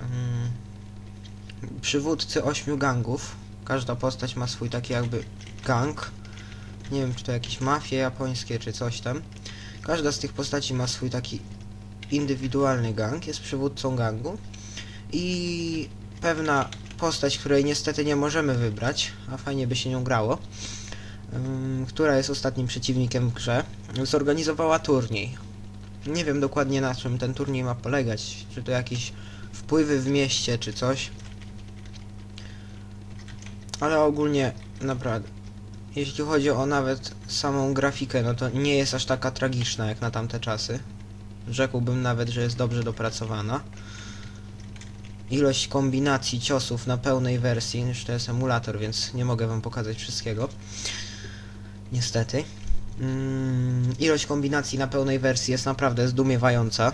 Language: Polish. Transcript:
mm, przywódcy ośmiu gangów. Każda postać ma swój taki jakby gang. Nie wiem, czy to jakieś mafie japońskie, czy coś tam. Każda z tych postaci ma swój taki indywidualny gang, jest przywódcą gangu. I pewna postać, której niestety nie możemy wybrać, a fajnie by się nią grało, ym, która jest ostatnim przeciwnikiem w grze, zorganizowała turniej. Nie wiem dokładnie na czym ten turniej ma polegać, czy to jakieś wpływy w mieście, czy coś. Ale ogólnie, naprawdę, jeśli chodzi o nawet samą grafikę, no to nie jest aż taka tragiczna jak na tamte czasy. Rzekłbym nawet, że jest dobrze dopracowana. Ilość kombinacji ciosów na pełnej wersji, już to jest emulator, więc nie mogę wam pokazać wszystkiego. Niestety. Mm, ilość kombinacji na pełnej wersji jest naprawdę zdumiewająca.